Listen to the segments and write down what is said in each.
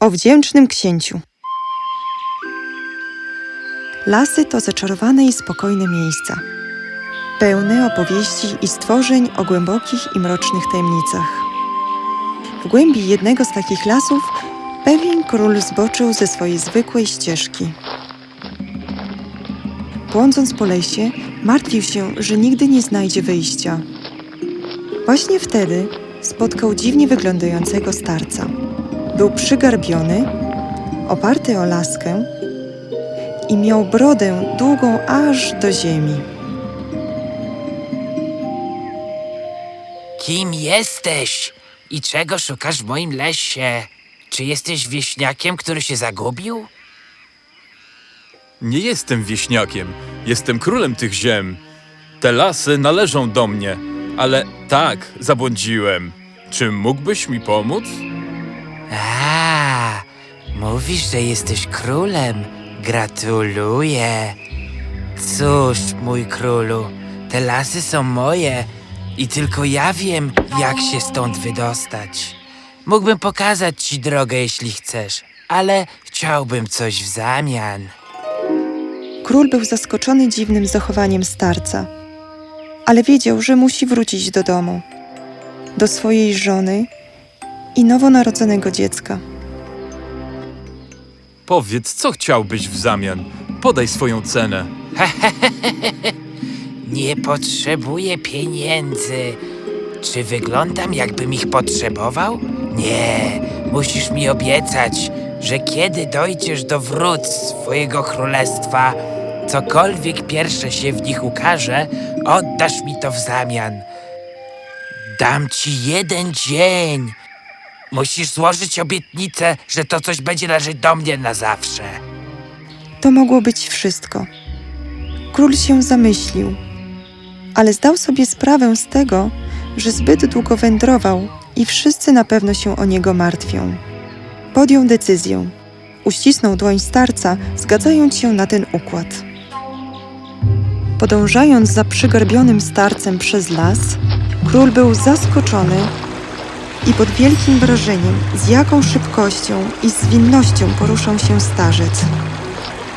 O wdzięcznym księciu. Lasy to zaczarowane i spokojne miejsca, pełne opowieści i stworzeń o głębokich i mrocznych tajemnicach. W głębi jednego z takich lasów pewien król zboczył ze swojej zwykłej ścieżki. Błądząc po lesie, martwił się, że nigdy nie znajdzie wyjścia. Właśnie wtedy spotkał dziwnie wyglądającego starca. Był przygarbiony, oparty o laskę i miał brodę długą aż do ziemi. Kim jesteś? I czego szukasz w moim lesie? Czy jesteś wieśniakiem, który się zagubił? Nie jestem wieśniakiem, jestem królem tych ziem. Te lasy należą do mnie, ale tak, zabłądziłem. Czy mógłbyś mi pomóc? A, mówisz, że jesteś królem. Gratuluję. Cóż, mój królu, te lasy są moje i tylko ja wiem, jak się stąd wydostać. Mógłbym pokazać ci drogę, jeśli chcesz, ale chciałbym coś w zamian. Król był zaskoczony dziwnym zachowaniem starca, ale wiedział, że musi wrócić do domu, do swojej żony i nowonarodzonego dziecka. Powiedz, co chciałbyś w zamian? Podaj swoją cenę. Nie potrzebuję pieniędzy. Czy wyglądam, jakbym ich potrzebował? Nie, musisz mi obiecać, że kiedy dojdziesz do wrót swojego królestwa, cokolwiek pierwsze się w nich ukaże, oddasz mi to w zamian. Dam ci jeden dzień. Musisz złożyć obietnicę, że to coś będzie należeć do mnie na zawsze. To mogło być wszystko. Król się zamyślił, ale zdał sobie sprawę z tego, że zbyt długo wędrował i wszyscy na pewno się o niego martwią. Podjął decyzję. Uścisnął dłoń starca, zgadzając się na ten układ. Podążając za przygarbionym starcem przez las, król był zaskoczony i pod wielkim wrażeniem, z jaką szybkością i zwinnością poruszał się starzec.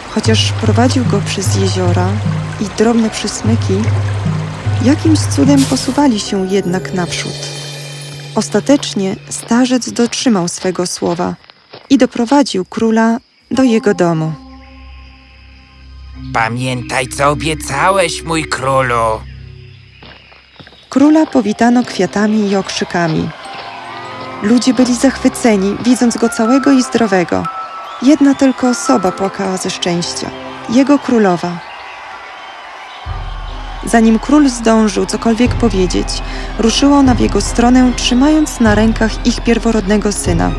Chociaż prowadził go przez jeziora i drobne przysmyki, jakimś cudem posuwali się jednak naprzód. Ostatecznie starzec dotrzymał swego słowa i doprowadził króla do jego domu. Pamiętaj, co obiecałeś, mój królu. Króla powitano kwiatami i okrzykami. Ludzie byli zachwyceni, widząc go całego i zdrowego. Jedna tylko osoba płakała ze szczęścia jego królowa. Zanim król zdążył cokolwiek powiedzieć, ruszyła ona w jego stronę, trzymając na rękach ich pierworodnego syna.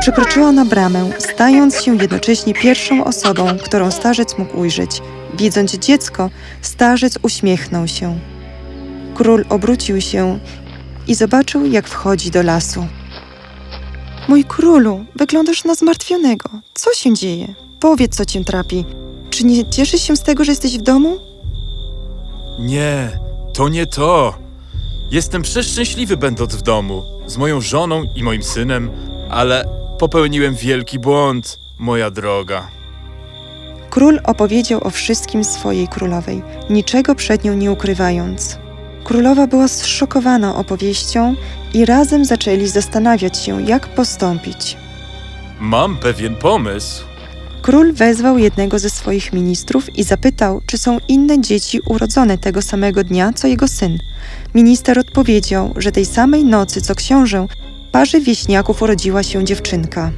Przekroczyła na bramę, stając się jednocześnie pierwszą osobą, którą starzec mógł ujrzeć. Widząc dziecko, starzec uśmiechnął się. Król obrócił się i zobaczył, jak wchodzi do lasu. Mój królu, wyglądasz na zmartwionego. Co się dzieje? Powiedz, co cię trapi. Czy nie cieszysz się z tego, że jesteś w domu? Nie, to nie to. Jestem przeszczęśliwy będąc w domu, z moją żoną i moim synem, ale popełniłem wielki błąd, moja droga. Król opowiedział o wszystkim swojej królowej, niczego przed nią nie ukrywając. Królowa była zszokowana opowieścią i razem zaczęli zastanawiać się, jak postąpić. Mam pewien pomysł. Król wezwał jednego ze swoich ministrów i zapytał, czy są inne dzieci urodzone tego samego dnia, co jego syn. Minister odpowiedział, że tej samej nocy, co książę, parze wieśniaków urodziła się dziewczynka.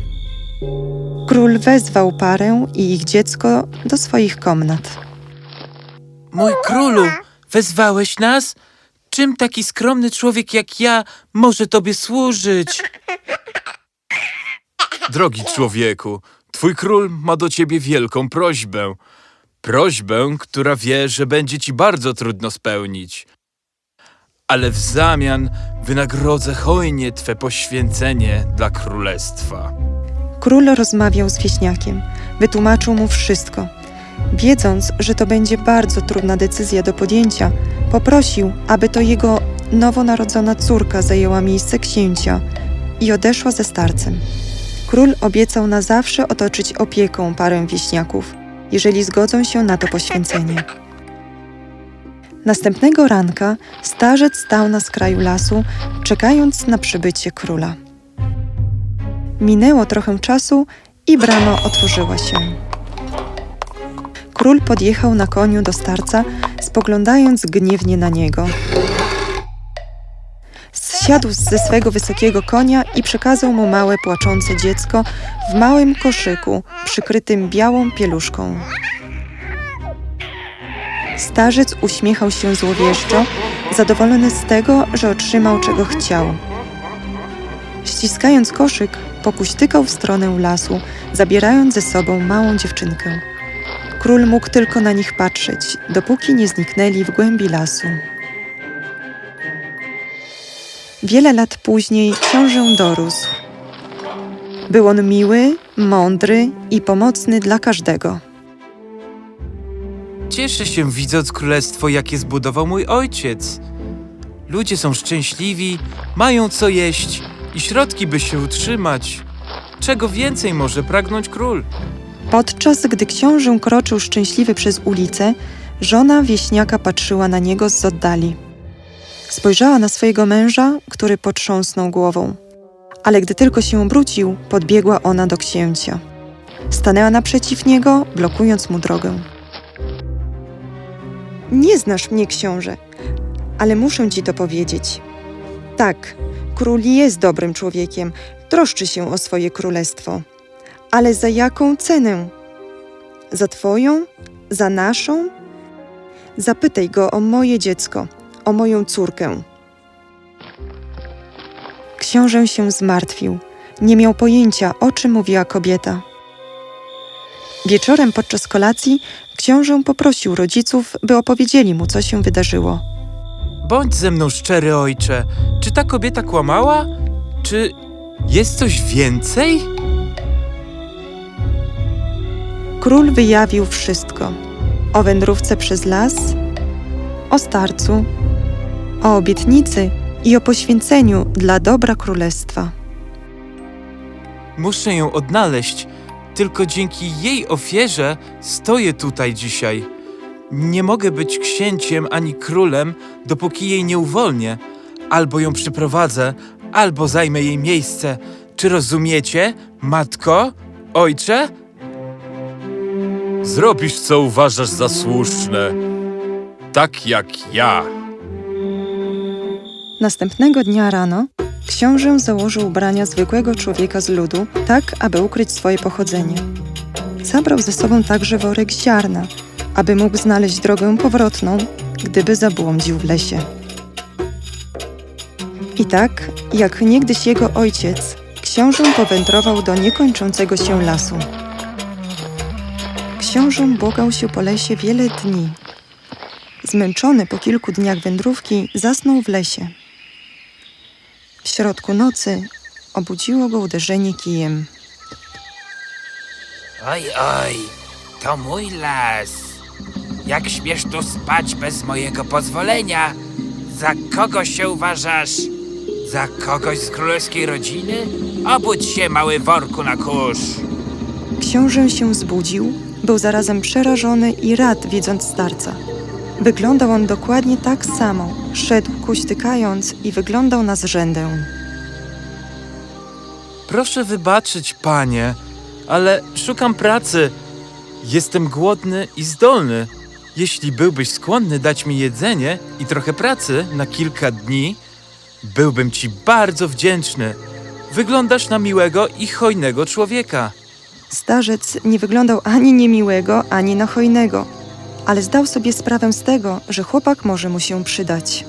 Król wezwał parę i ich dziecko do swoich komnat. Mój królu, wezwałeś nas? Czym taki skromny człowiek jak ja może tobie służyć? Drogi człowieku, twój król ma do ciebie wielką prośbę. Prośbę, która wie, że będzie ci bardzo trudno spełnić. Ale w zamian wynagrodzę hojnie twe poświęcenie dla królestwa. Król rozmawiał z wieśniakiem, wytłumaczył mu wszystko. Wiedząc, że to będzie bardzo trudna decyzja do podjęcia, poprosił, aby to jego nowonarodzona córka zajęła miejsce księcia i odeszła ze starcem. Król obiecał na zawsze otoczyć opieką parę wieśniaków, jeżeli zgodzą się na to poświęcenie. Następnego ranka starzec stał na skraju lasu, czekając na przybycie króla. Minęło trochę czasu i brama otworzyła się. Król podjechał na koniu do starca, spoglądając gniewnie na niego. Zsiadł ze swego wysokiego konia i przekazał mu małe płaczące dziecko w małym koszyku przykrytym białą pieluszką. Starzec uśmiechał się złowieszczo, zadowolony z tego, że otrzymał czego chciał. Ściskając koszyk, popuśtykał w stronę lasu, zabierając ze sobą małą dziewczynkę. Król mógł tylko na nich patrzeć, dopóki nie zniknęli w głębi lasu. Wiele lat później książę dorósł. Był on miły, mądry i pomocny dla każdego. Cieszę się widząc królestwo, jakie zbudował mój ojciec. Ludzie są szczęśliwi, mają co jeść i środki, by się utrzymać. Czego więcej może pragnąć król? Podczas gdy książę kroczył szczęśliwy przez ulicę, żona wieśniaka patrzyła na niego z oddali. Spojrzała na swojego męża, który potrząsnął głową. Ale gdy tylko się obrócił, podbiegła ona do księcia. Stanęła naprzeciw niego, blokując mu drogę. Nie znasz mnie, książę, ale muszę ci to powiedzieć. Tak, król jest dobrym człowiekiem, troszczy się o swoje królestwo. Ale za jaką cenę? Za twoją? Za naszą? Zapytaj go o moje dziecko, o moją córkę. Książę się zmartwił. Nie miał pojęcia, o czym mówiła kobieta. Wieczorem podczas kolacji książę poprosił rodziców, by opowiedzieli mu, co się wydarzyło. Bądź ze mną szczery, ojcze. Czy ta kobieta kłamała? Czy jest coś więcej? Król wyjawił wszystko: o wędrówce przez las, o starcu, o obietnicy i o poświęceniu dla dobra królestwa. Muszę ją odnaleźć. Tylko dzięki jej ofierze stoję tutaj dzisiaj. Nie mogę być księciem ani królem, dopóki jej nie uwolnię. Albo ją przyprowadzę, albo zajmę jej miejsce. Czy rozumiecie, matko, ojcze? Zrobisz, co uważasz za słuszne. Tak jak ja. Następnego dnia rano książę założył ubrania zwykłego człowieka z ludu, tak aby ukryć swoje pochodzenie. Zabrał ze sobą także worek ziarna, aby mógł znaleźć drogę powrotną, gdyby zabłądził w lesie. I tak, jak niegdyś jego ojciec, książę powędrował do niekończącego się lasu. Książę błagał się po lesie wiele dni. Zmęczony po kilku dniach wędrówki, zasnął w lesie. W środku nocy obudziło go uderzenie kijem. Oj, oj, to mój las. Jak śmiesz tu spać bez mojego pozwolenia? Za kogo się uważasz? Za kogoś z królewskiej rodziny? Obudź się, mały worku na kurz. Książę się zbudził, był zarazem przerażony i rad widząc starca. Wyglądał on dokładnie tak samo, szedł kuśtykając i wyglądał na zrzędę. Proszę wybaczyć, panie, ale szukam pracy. Jestem głodny i zdolny. Jeśli byłbyś skłonny dać mi jedzenie i trochę pracy na kilka dni, byłbym ci bardzo wdzięczny. Wyglądasz na miłego i hojnego człowieka. Starzec nie wyglądał ani niemiłego, ani na hojnego, ale zdał sobie sprawę z tego, że chłopak może mu się przydać.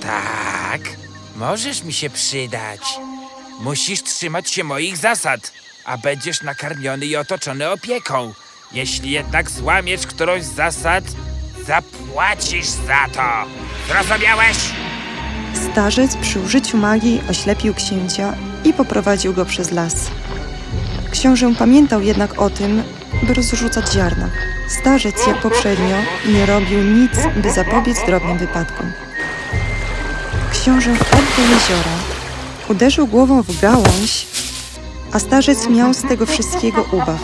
Tak, możesz mi się przydać. Musisz trzymać się moich zasad, a będziesz nakarmiony i otoczony opieką. Jeśli jednak złamiesz którąś z zasad, zapłacisz za to. Zrozumiałeś? Starzec przy użyciu magii oślepił księcia i poprowadził go przez las. Książę pamiętał jednak o tym, by rozrzucać ziarna. Starzec, jak poprzednio, nie robił nic, by zapobiec drobnym wypadkom. Książę wpadł do jeziora, uderzył głową w gałąź, a starzec miał z tego wszystkiego ubaw.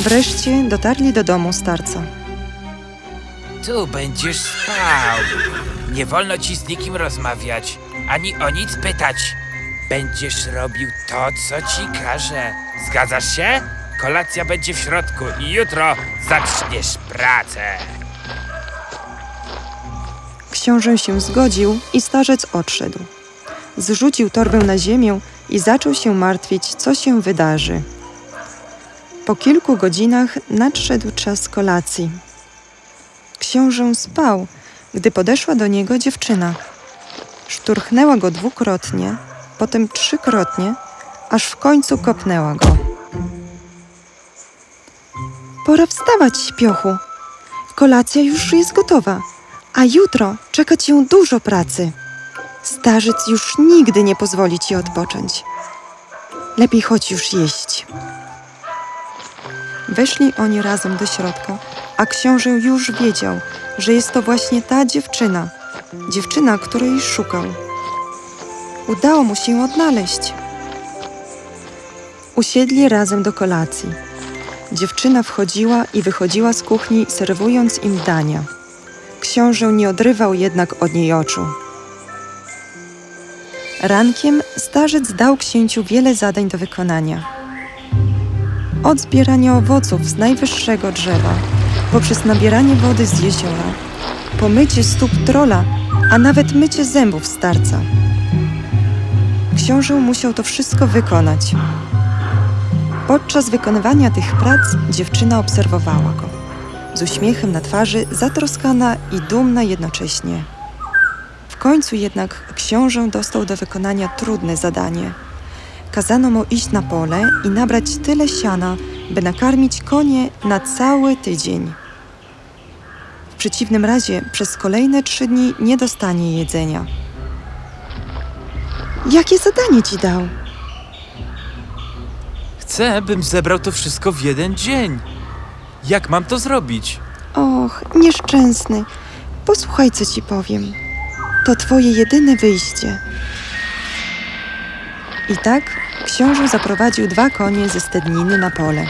Wreszcie dotarli do domu starca. Tu będziesz spał. Nie wolno ci z nikim rozmawiać, ani o nic pytać. Będziesz robił to, co ci każę. Zgadzasz się? Kolacja będzie w środku i jutro zaczniesz pracę. Książę się zgodził i starzec odszedł. Zrzucił torbę na ziemię i zaczął się martwić, co się wydarzy. Po kilku godzinach nadszedł czas kolacji. Książę spał, gdy podeszła do niego dziewczyna. Szturchnęła go dwukrotnie, potem trzykrotnie, aż w końcu kopnęła go. Pora wstawać, śpiochu. Kolacja już jest gotowa, a jutro czeka cię dużo pracy. Starzec już nigdy nie pozwoli ci odpocząć. Lepiej chodź już jeść. Weszli oni razem do środka, a książę już wiedział, że jest to właśnie ta dziewczyna, dziewczyna, której szukał. Udało mu się odnaleźć. Usiedli razem do kolacji. Dziewczyna wchodziła i wychodziła z kuchni, serwując im dania. Książę nie odrywał jednak od niej oczu. Rankiem starzec dał księciu wiele zadań do wykonania. Od zbierania owoców z najwyższego drzewa, poprzez nabieranie wody z jeziora, po mycie stóp trola, a nawet mycie zębów starca. Książę musiał to wszystko wykonać. Podczas wykonywania tych prac dziewczyna obserwowała go z uśmiechem na twarzy, zatroskana i dumna jednocześnie. W końcu jednak książę dostał do wykonania trudne zadanie. Kazano mu iść na pole i nabrać tyle siana, by nakarmić konie na cały tydzień. W przeciwnym razie przez kolejne trzy dni nie dostanie jedzenia. Jakie zadanie ci dał? Chcę, bym zebrał to wszystko w jeden dzień. Jak mam to zrobić? Och, nieszczęsny. Posłuchaj, co ci powiem. To twoje jedyne wyjście. I tak książę zaprowadził dwa konie ze stedniny na pole.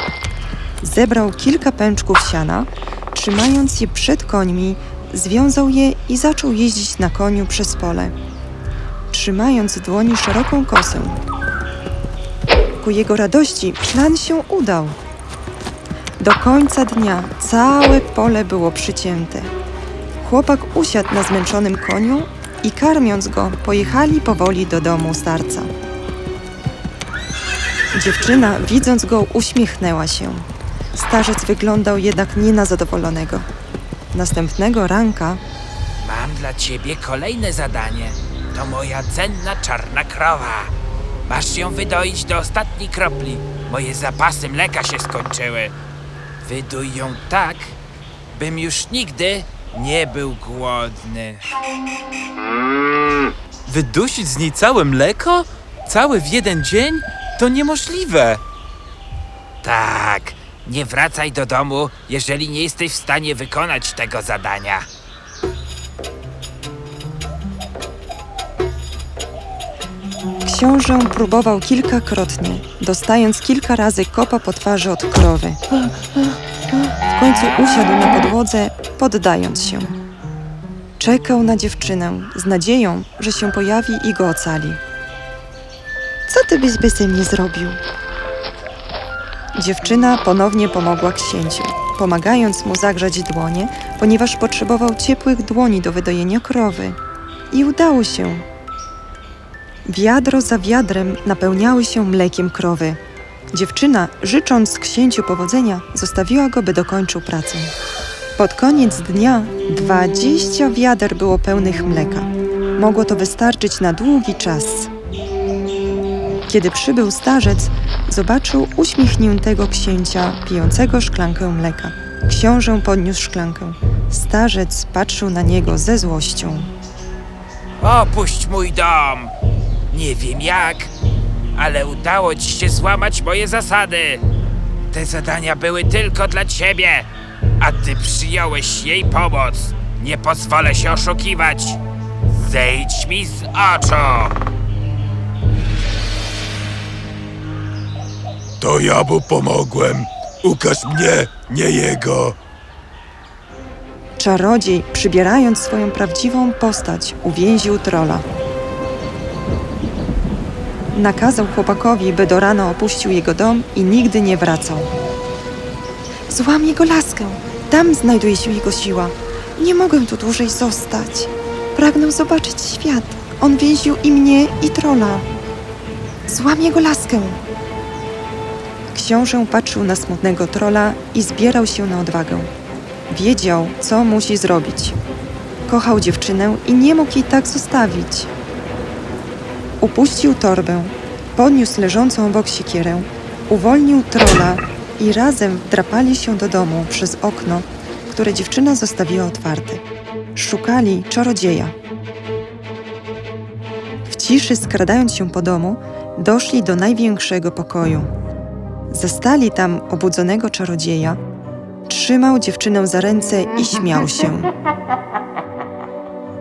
Zebrał kilka pęczków siana, trzymając je przed końmi, związał je i zaczął jeździć na koniu przez pole, trzymając w dłoni szeroką kosę. Ku jego radości plan się udał. Do końca dnia całe pole było przycięte. Chłopak usiadł na zmęczonym koniu i karmiąc go, pojechali powoli do domu starca. Dziewczyna, widząc go, uśmiechnęła się. Starzec wyglądał jednak nie na zadowolonego. Następnego ranka Mam dla ciebie kolejne zadanie. To moja cenna czarna krowa. Masz ją wydoić do ostatniej kropli. Moje zapasy mleka się skończyły. Wyduj ją tak, bym już nigdy nie był głodny. Wydusić z niej całe mleko? Całe w jeden dzień? To niemożliwe. Tak, nie wracaj do domu, jeżeli nie jesteś w stanie wykonać tego zadania. Książę próbował kilkakrotnie, dostając kilka razy kopa po twarzy od krowy. W końcu usiadł na podłodze, poddając się. Czekał na dziewczynę z nadzieją, że się pojawi i go ocali. Co ty byś bez mnie zrobił? Dziewczyna ponownie pomogła księciu, pomagając mu zagrzać dłonie, ponieważ potrzebował ciepłych dłoni do wydojenia krowy. I udało się. Wiadro za wiadrem napełniały się mlekiem krowy. Dziewczyna, życząc księciu powodzenia, zostawiła go, by dokończył pracę. Pod koniec dnia dwadzieścia wiader było pełnych mleka. Mogło to wystarczyć na długi czas. Kiedy przybył starzec, zobaczył uśmiechniętego księcia pijącego szklankę mleka. Książę podniósł szklankę. Starzec patrzył na niego ze złością. Opuść mój dom! Nie wiem jak, ale udało ci się złamać moje zasady. Te zadania były tylko dla ciebie, a ty przyjąłeś jej pomoc. Nie pozwolę się oszukiwać. Zejdź mi z oczu! To ja mu pomogłem. Ukaż mnie, nie jego. Czarodziej, przybierając swoją prawdziwą postać, uwięził trola. Nakazał chłopakowi, by do rana opuścił jego dom i nigdy nie wracał. Złam jego laskę. Tam znajduje się jego siła. Nie mogę tu dłużej zostać. Pragnę zobaczyć świat. On więził i mnie, i trola. Złam jego laskę. Książę patrzył na smutnego trola i zbierał się na odwagę. Wiedział, co musi zrobić. Kochał dziewczynę i nie mógł jej tak zostawić. Upuścił torbę, podniósł leżącą obok siekierę, uwolnił trola i razem wdrapali się do domu przez okno, które dziewczyna zostawiła otwarte. Szukali czarodzieja. W ciszy skradając się po domu, doszli do największego pokoju. Zastali tam obudzonego czarodzieja, Trzymał dziewczynę za ręce i śmiał się.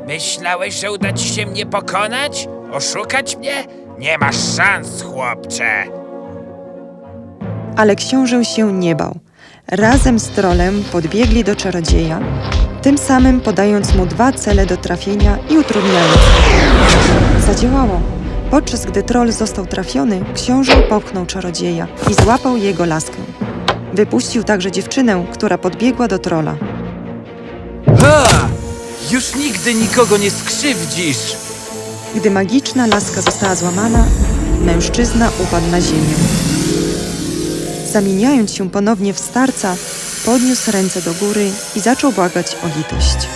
Myślałeś, że uda ci się mnie pokonać? Oszukać mnie? Nie masz szans, chłopcze. Ale książę się nie bał. Razem z trolem podbiegli do czarodzieja, tym samym podając mu dwa cele do trafienia i utrudniając. Zadziałało. Podczas gdy troll został trafiony, książę popchnął czarodzieja i złapał jego laskę. Wypuścił także dziewczynę, która podbiegła do trola. Ha! Już nigdy nikogo nie skrzywdzisz! Gdy magiczna laska została złamana, mężczyzna upadł na ziemię. Zamieniając się ponownie w starca, podniósł ręce do góry i zaczął błagać o litość.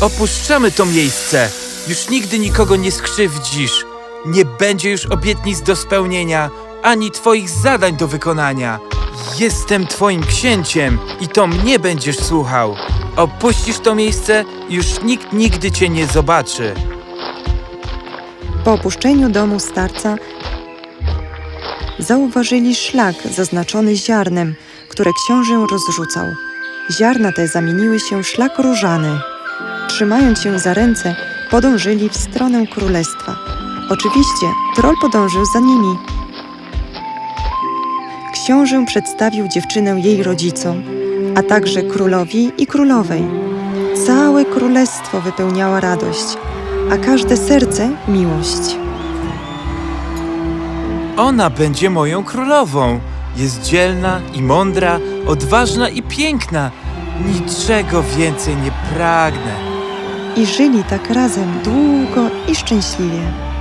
Opuszczamy to miejsce. Już nigdy nikogo nie skrzywdzisz. Nie będzie już obietnic do spełnienia, ani twoich zadań do wykonania. Jestem twoim księciem i to mnie będziesz słuchał. Opuścisz to miejsce już nikt nigdy cię nie zobaczy. Po opuszczeniu domu starca zauważyli szlak zaznaczony ziarnem, które książę rozrzucał. Ziarna te zamieniły się w szlak różany. Trzymając się za ręce, podążyli w stronę królestwa. Oczywiście troll podążył za nimi. Książę przedstawił dziewczynę jej rodzicom, a także królowi i królowej. Całe królestwo wypełniała radość, a każde serce miłość. Ona będzie moją królową. Jest dzielna i mądra, odważna i piękna. Niczego więcej nie pragnę. I żyli tak razem długo i szczęśliwie.